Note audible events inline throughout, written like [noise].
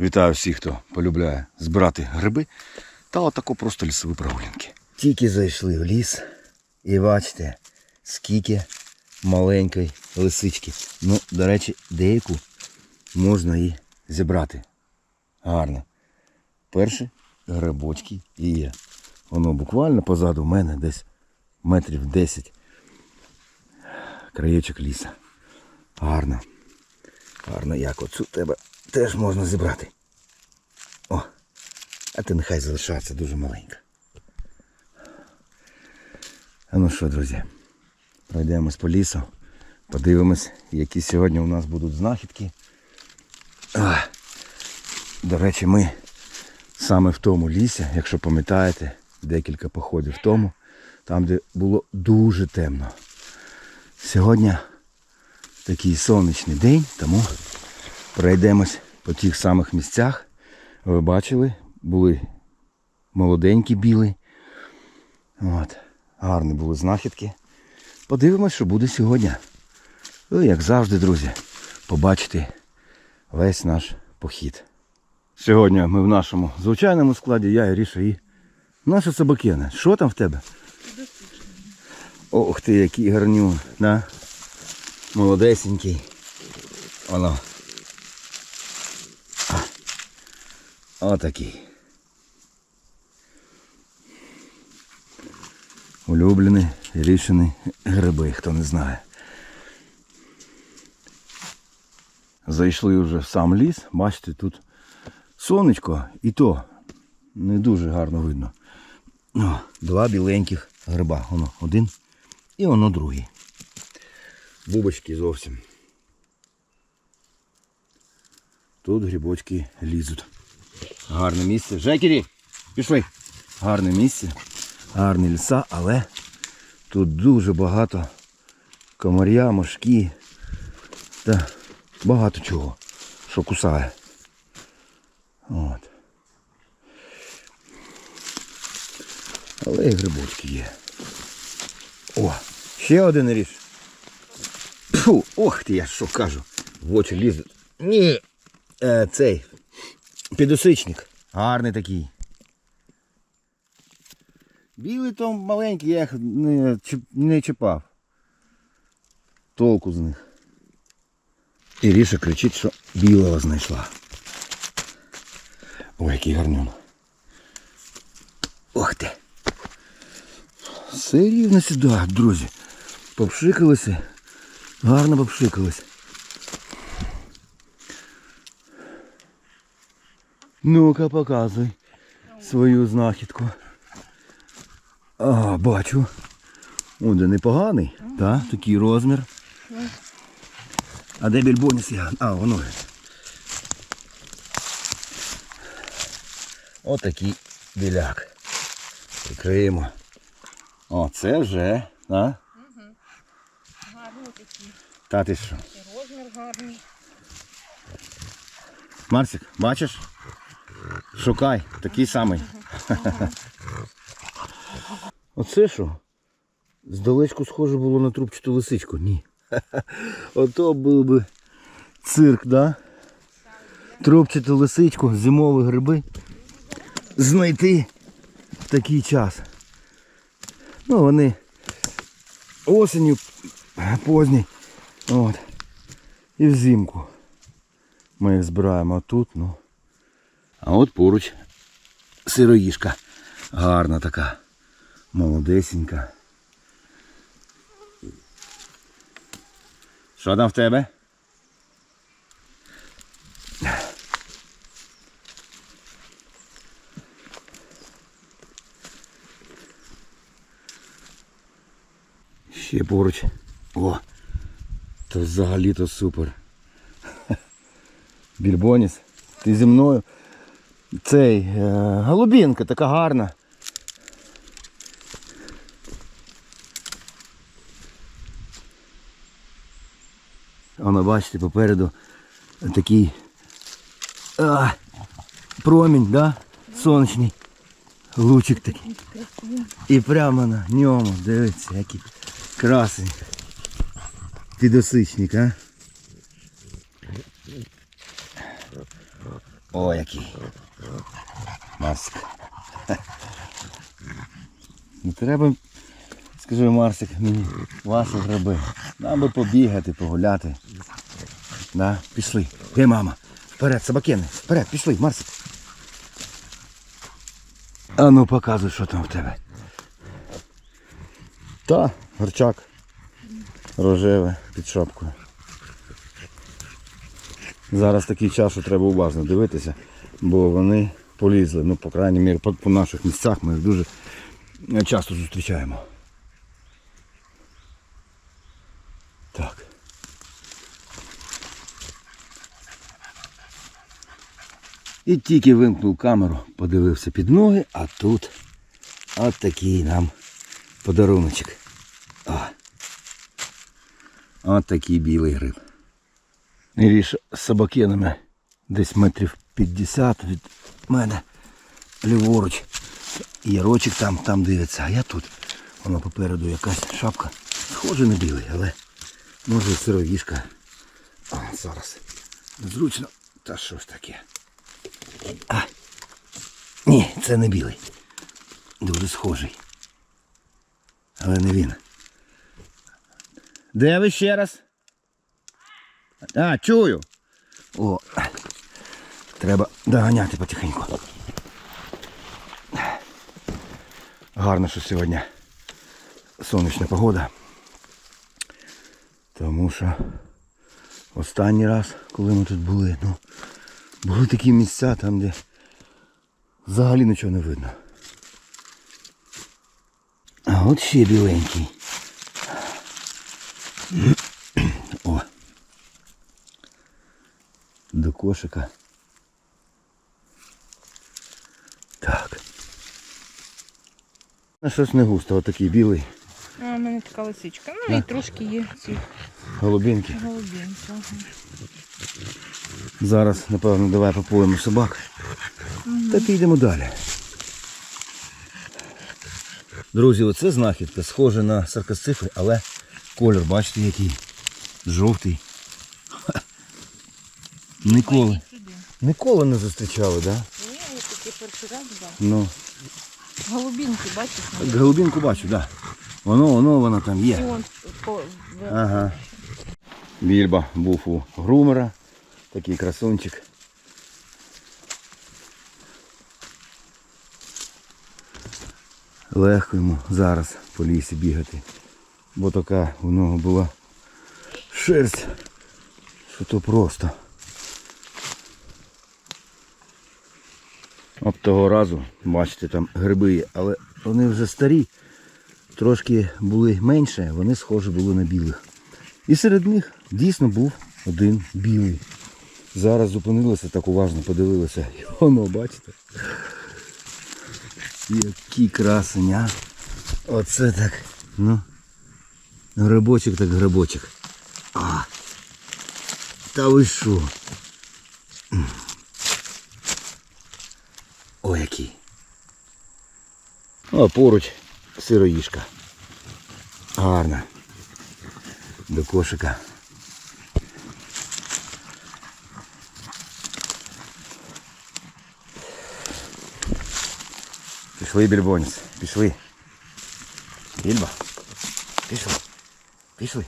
Вітаю всіх, хто полюбляє збирати гриби та отако просто лісові прогулянки. Тільки зайшли в ліс і бачите, скільки маленької лисички. Ну, до речі, деяку можна і зібрати. Гарно. Перші грибочки і є. Воно буквально позаду мене десь метрів 10 краєчок ліса. Гарно. Гарно як оцю тебе теж можна зібрати. О, а ти нехай залишається дуже маленька. А ну що, друзі, пройдемось по лісу, подивимось, які сьогодні у нас будуть знахідки. А, до речі, ми саме в тому лісі, якщо пам'ятаєте, декілька походів тому, там, де було дуже темно. Сьогодні такий сонячний день, тому пройдемось по тих самих місцях. Ви бачили, були молоденькі біли. От. Гарні були знахідки. Подивимось, що буде сьогодні. Ну, як завжди, друзі, побачити весь наш похід. Сьогодні ми в нашому звичайному складі, я і Ріша і наша собакена. Що там в тебе? Ох ти, який гарнюн, да? Молодесенький. Воно. Отакий. Улюблені рішені гриби, хто не знає. Зайшли вже в сам ліс, бачите, тут сонечко і то не дуже гарно видно. О, два біленьких гриба. Воно один і воно другий. Бубочки зовсім. Тут грибочки лізуть. Гарне місце. Жекері, пішли. Гарне місце, гарні ліса, але тут дуже багато комаря, мошки та багато чого, що кусає. От. Але і грибочки є. О, ще один ріж. Фу, ох ти, я що кажу. В очі лізуть. Ні. Е, цей. Підосичник. Гарний такий. Білий то маленький, я їх не, не чіпав. Толку з них. І Ріша кричить, що білого знайшла. Ой, який гарнюн. Ох ти. Все рівно сюди, друзі. Попшикалися. Гарно попшикалися. Ну-ка, показуй свою знахідку. А, бачу. О, де непоганий, так, такий розмір. А де більбоніс я? А, воно. Отакий біляк. Прикриємо. О, це вже, а? Гарні такі. Та ти що? Розмір гарний. Марсик, бачиш? Шукай, такий самий. [laughs] Оце що? Здалечку схоже було на трубчату лисичку. Ні. [laughs] Ото був би цирк, да? Трубчату лисичку, зимові гриби. Знайти в такий час. Ну вони осінню поздній. От. І взимку. Ми їх збираємо тут, ну. А от поруч сироїшка. Гарна така. Молодесенька. Що там в тебе? Ще поруч. О! То взагалі то супер. [laughs] Більбоніс. Ти зі мною. Цей е, голубінка така гарна. Воно, бачите, попереду такий а, промінь, да? сонячний. Лучик такий. І прямо на ньому, дивіться, який красень. Підосичник, а? О, який. Марсик. Не треба, скажи Марсик, мені ваші гриби. Нам би побігати, погуляти. Да? Пішли. Де мама? Вперед, собакени, вперед, пішли, Марсик. А ну показуй, що там в тебе. Та, горчак. Рожеве під шапкою. Зараз такий час, що треба уважно дивитися, бо вони полізли. Ну, по крайній мірі, по, по наших місцях ми їх дуже часто зустрічаємо. Так. І тільки вимкнув камеру, подивився під ноги, а тут от такий нам подаруночок. О. От такий білий гриб. І ріж з собакенами десь метрів 50 від мене ліворуч. Ярочок там, там дивиться, а я тут. Воно попереду якась шапка. Схоже на білий, але може сировішка. А, зараз. Зручно. Та що ж таке? А. Ні, це не білий. Дуже схожий. Але не він. Де ви ще раз? А, чую. О, треба доганяти потихеньку. Гарно, що сьогодні сонячна погода. Тому що останній раз, коли ми тут були, ну, були такі місця там, де взагалі нічого не видно. А от ще біленький. О. До кошика. Так. А щось не густо, отакий білий, А, у мене така лисичка. Ну і трошки є ці голубінки. голубінки. ага. Зараз, напевно, давай попоїмо собак. Та підемо далі. Друзі, оце знахідка, схоже на саркоцифри, але колір, бачите, який жовтий. Ха. Ніколи. Ніколи не зустрічали, так? Да? Ні, я таки перший раз бачу. Ну, Голубінки, бачиш? голубінку бачу, так. Да. Воно, воно, воно там І є. он по, Ага. Більба був у грумера. Такий красунчик. Легко йому зараз по лісі бігати. Бо така у нього була шерсть, що то просто. От того разу, бачите, там гриби є, але вони вже старі, трошки були менше, вони схожі були на білих. І серед них дійсно був один білий. Зараз зупинилися, так уважно подивилися. І воно, бачите? Який красень? Оце так. Ну. Грибочок так грибочок. А. Та ви що? М. О, який. А поруч сироїшка. Гарна. До кошика. Пішли, більбоніс, пішли. Більба. Пішли. Пішли.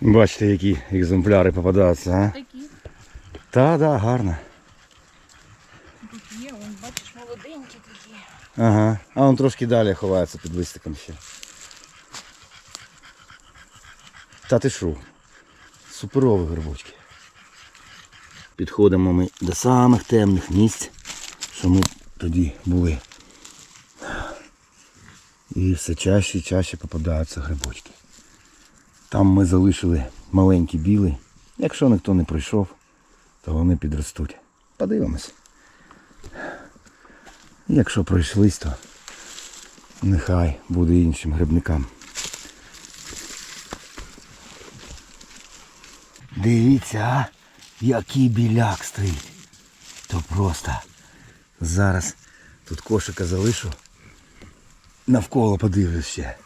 Бачите, які екземпляри попадаються, а? Та, да, гарно. Тут є, он, бачиш, молоденькі такі. Ага. А он трошки далі ховається під листиком ще. Та ти що? Суперові грибочки. Підходимо ми до самих темних місць, що ми тоді були. І все чаще і чаще попадаються грибочки. Там ми залишили маленький білий. Якщо ніхто не прийшов, то вони підростуть. Подивимось. Якщо пройшлись, то нехай буде іншим грибникам. Дивіться, а, який біляк стоїть. То просто зараз тут кошика залишу. Навколо подивлюсь ще.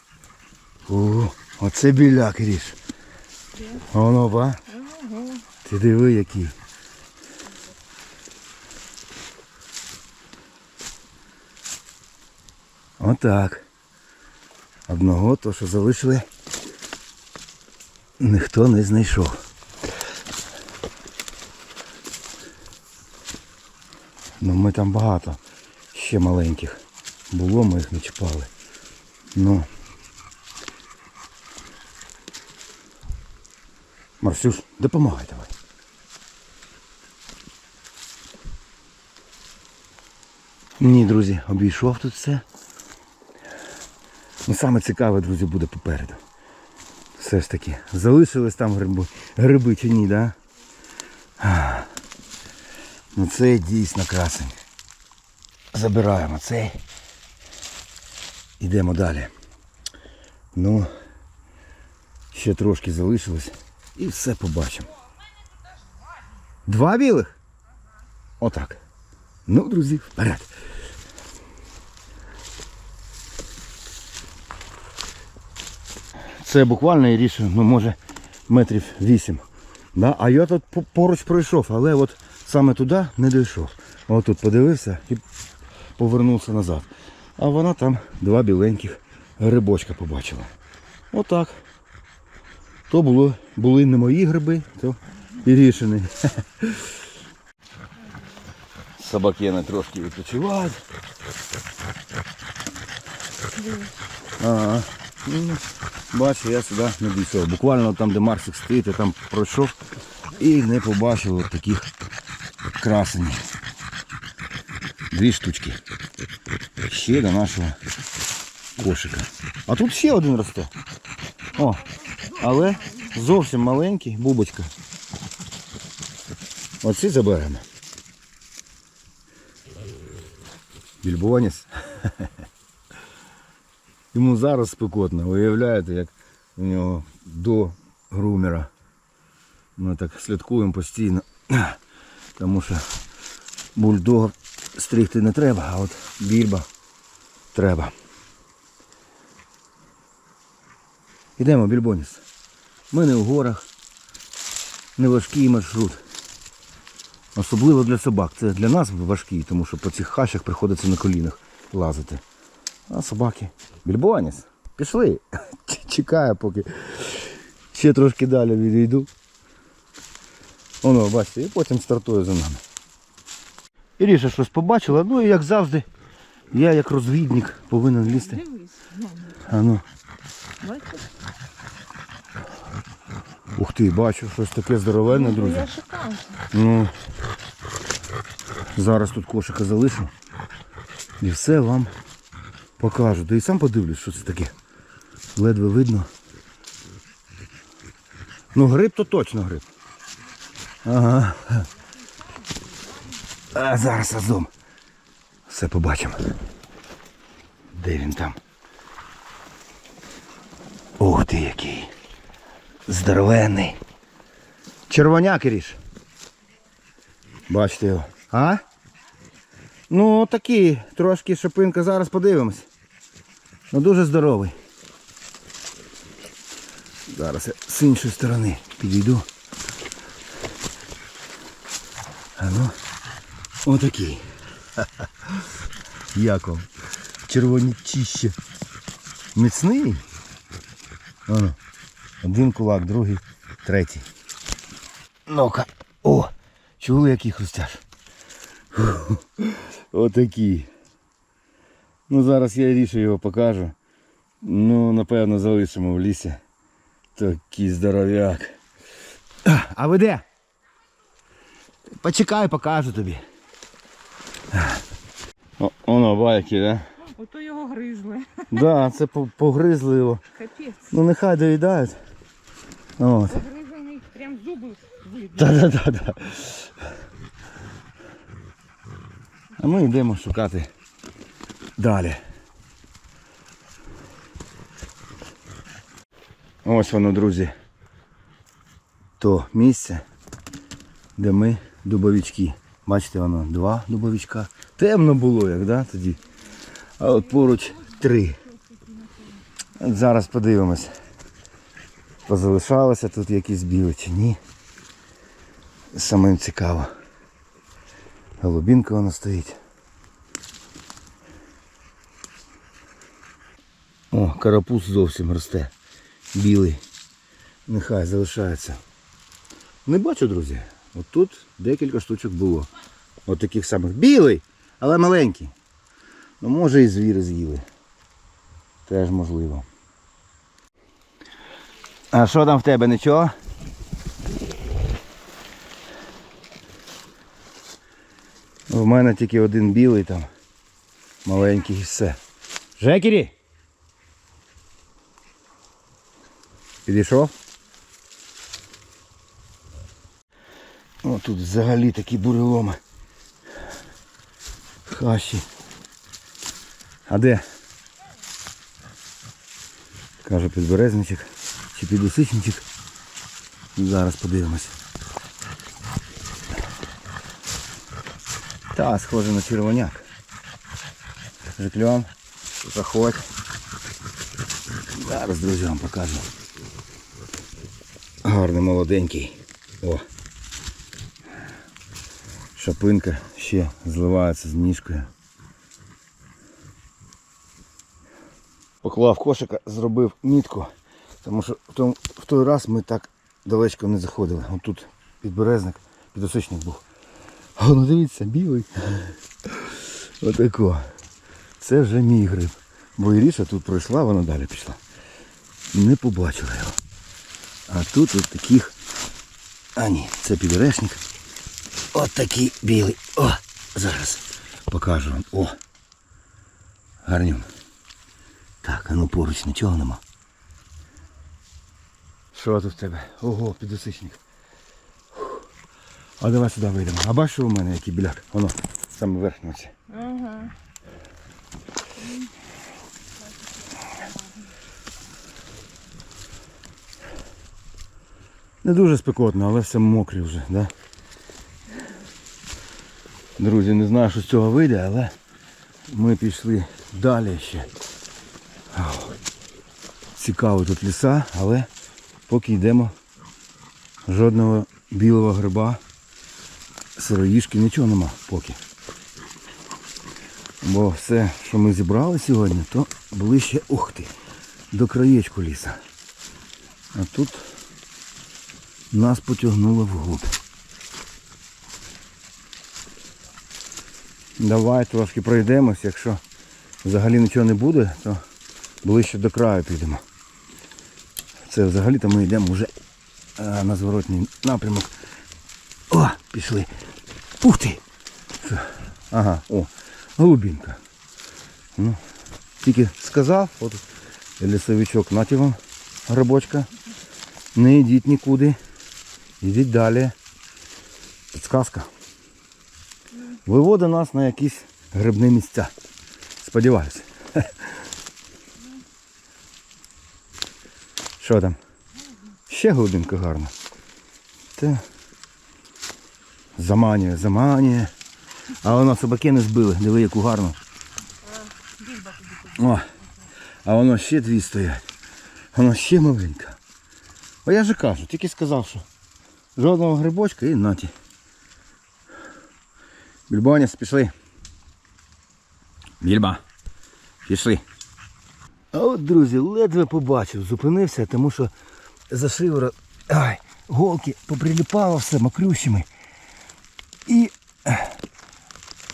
О, оце біляк ріж. Воно ба. Ти диви який. Отак. Одного то, що залишили, ніхто не знайшов. Ну ми там багато ще маленьких. Було, ми їх не чіпали. Ну. Марсюш, допомагай давай. Ні, друзі, обійшов тут все. Ну саме цікаве, друзі, буде попереду. Все ж таки. Залишились там гриби, гриби чи ні, да? Ну це дійсно красень. Забираємо цей. Йдемо далі. Ну, ще трошки залишилось і все побачимо. Два білих? Отак. Ну, друзі, вперед. Це буквально і ріше, ну може метрів вісім. Да? А я тут поруч пройшов, але от саме туди не дійшов. От тут подивився і повернувся назад. А вона там два біленьких грибочка побачила. Отак. То було, були не мої гриби, то і рішені. [laughs] Собакени трошки відпочивають. Ага. Бачу, я сюди не дійшов. Буквально там, де Марсик стоїть, я там пройшов і не побачив таких красенів. Дві штучки. Ще до нашого кошика. А тут ще один росте. О, але зовсім маленький, бубочка. Оці заберемо. Більбоніс. [laughs] Йому зараз спекотно. Уявляєте, як у нього до грумера. Ми так слідкуємо постійно. [clears throat] Тому що бульдога стригти не треба, а от більба треба. Йдемо, більбоніс. Ми не в горах. Не важкий маршрут. Особливо для собак. Це для нас важкий, тому що по цих хащах приходиться на колінах лазити. А собаки. Більбоніс. Пішли. [laughs] Чекаю, поки ще трошки далі відійду. Воно, бачите, і потім стартує за нами. Іріша щось побачила, ну і як завжди, я як розвідник повинен лізти. А ну. бачиш? Ух ти, бачу, щось таке здоровенне, Ну, друзі. Я. Ну, зараз тут кошика залишу. І все вам покажу. Та і сам подивлюсь, що це таке. Ледве видно. Ну гриб то точно гриб. Ага. А зараз разом. Все побачимо. Де він там? Ух ти який. Здоровенний. Червоняк ріж. Бачите його. А? Ну такий, трошки шипинка, зараз подивимось. Ну дуже здоровий. Зараз я з іншої сторони підійду. А ну. Отакий. [laughs] Як вам? Червонічище. Міцний. Ану. Один кулак, другий, третій. Ну-ка. О! Чули, який хрустяш? Отакий. Ну зараз я рішу його покажу. Ну, напевно, залишимо в лісі. Такий здоров'як. А ви де? Почекай, покажу тобі. О, воно байки, да? Ото його гризли. Да, це погризли його. Капець. Ну нехай доїдають. От. Загризаний, прям зуби видно. Да-да-да. А ми йдемо шукати далі. Ось воно, друзі. То місце, де ми дубовички. Бачите, воно два дубовичка. Темно було, як да, тоді. А от поруч три. От зараз подивимось. позалишалося тут якісь біли чи ні. Самим цікаво. Голубінка вона стоїть. О, карапуз зовсім росте. Білий. Нехай залишається. Не бачу, друзі. От тут декілька штучок було. От таких самих. Білий, але маленький. Ну може і звіри з'їли. Теж можливо. А що там в тебе нічого? В мене тільки один білий там. Маленький і все. Жекері! Підійшов? О, тут взагалі такі буреломи. Хащі. А де? Каже підберезничок чи підусичничок. Зараз подивимось. Та, схоже на червоняк. Жикльон, заходь. Зараз, друзі, вам покажу. Гарний молоденький. О. Шапинка ще зливається з ніжкою. Поклав кошика, зробив мітку, тому що в, том, в той раз ми так далечко не заходили. От тут підберезник, підосичник був. А ну дивіться, білий. Отако. Це вже мій гриб. Бо Іріша тут пройшла, вона далі пішла. Не побачила його. А тут от таких. А ні, це підорешник. От такий білий. О! Зараз покажу вам. О! Гарнюн. Так, а ну поруч нічого нема. Що тут в тебе? Ого, підосичник. А давай сюди вийдемо. А бачиш, у мене який біляк? Воно, саме верхнє. Ага. Не дуже спекотно, але все мокрі вже, да? Друзі, не знаю, що з цього вийде, але ми пішли далі ще. Цікаво тут ліса, але поки йдемо, жодного білого гриба, сироїшки, нічого нема поки. Бо все, що ми зібрали сьогодні, то ближче, ух ти, до краєчку ліса. А тут нас потягнуло вглуб. Давай трошки пройдемось, якщо взагалі нічого не буде, то ближче до краю підемо. Це взагалі-то ми йдемо вже е, на зворотній напрямок. О, пішли. Ух ти! Що? Ага, о, голубінка. Ну, тільки сказав, от лісовичок, наті вам грибочка. Не йдіть нікуди. Йдіть далі. Підсказка. Виводить нас на якісь грибні місця. Сподіваюся. Що там? Ще глибинка гарна. Та заманює, заманює. А воно собаки не збили. Диви, яку гарну. О, а воно ще дві стоять. Воно ще маленька. А я же кажу, тільки сказав, що жодного грибочка і наті. Більбоніс, пішли. Більба. Пішли. А от, друзі, ледве побачив, зупинився, тому що за шиворот ай, голки поприліпало все мокрющими. І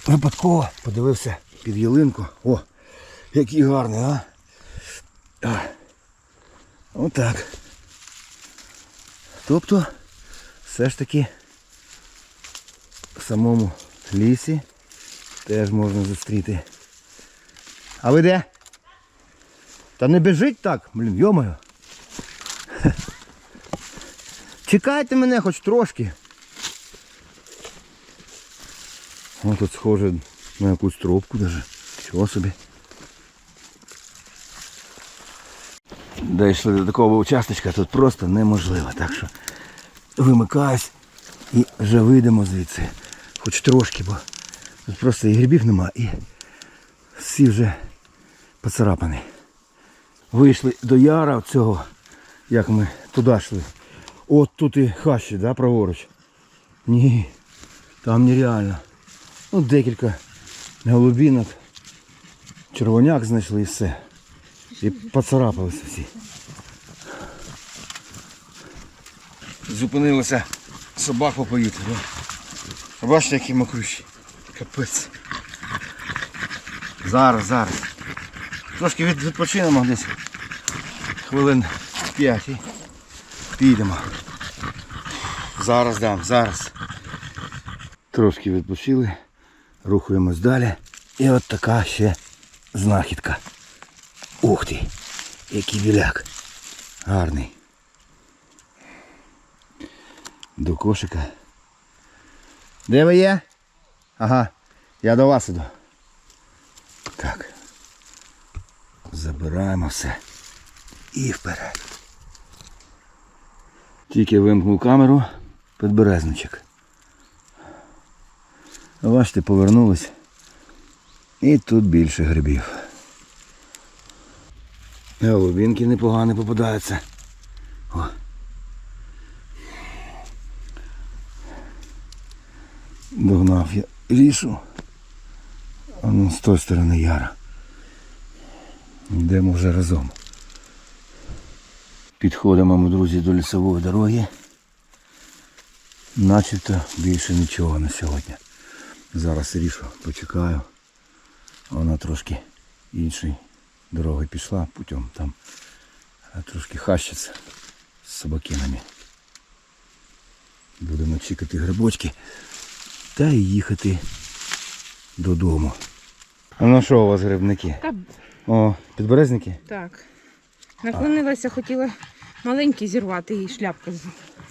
випадково подивився під ялинку. О, який гарний, а. Отак. Тобто, все ж таки в самому лісі теж можна зустріти. А ви де? Та не біжить так, блін, йомаю. Чекайте мене хоч трошки. О, тут схоже на якусь тропку даже. Чого собі. Дійшли до такого участочка, тут просто неможливо. Так що вимикаюсь і вже вийдемо звідси. Хоч трошки, бо тут просто і грибів нема, і всі вже поцарапані. Вийшли до яра цього як ми туди йшли. От тут і хащі, да, праворуч. Ні, там нереально. Ну, декілька голубінок, червоняк знайшли і все. І поцарапалися всі. Зупинилися собак попоїти. Да? Бачите, які мокрущі. Капець. Зараз, зараз. Трошки відпочинемо десь. Хвилин 5 і підемо. Зараз дам, зараз. Трошки відпочили, рухаємось далі. І от така ще знахідка. Ух ти! Який біляк. Гарний. До кошика. Де ви є? Ага, я до вас іду. Так. Забираємо все. І вперед. Тільки вимкнув камеру, підберезничок. Бачите, повернулись. І тут більше грибів. Голубінки непогані попадаються. О. Догнав я лішу. А ну з тої сторони яра. Йдемо вже разом. Підходимо ми, друзі, до лісової дороги. Начебто більше нічого на сьогодні. Зараз рішу почекаю. Вона трошки іншою дорогою пішла путем там трошки хащиться з собакинами. Будемо чекати грибочки та й їхати додому. А ну що у вас грибники? Та О, підберезники? так. Наклонилася, хотіла маленький зірвати, і шляпка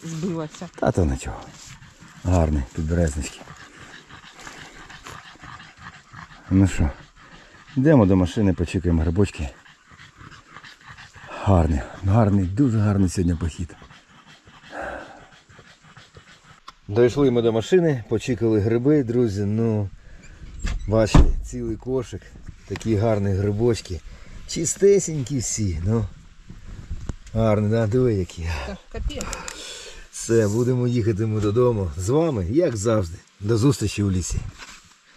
збилася. Та то нічого. Гарний підберезнички. Ну що, йдемо до машини, почекаємо грибочки. Гарний, гарний, дуже гарний сьогодні похід. Дійшли ми до машини, почекали гриби, друзі. Ну, бачите, цілий кошик, такі гарні грибочки. Чистесенькі всі, ну. Гарний, да? диви які. Капець. Все, будемо їхати ми додому з вами, як завжди. До зустрічі у лісі.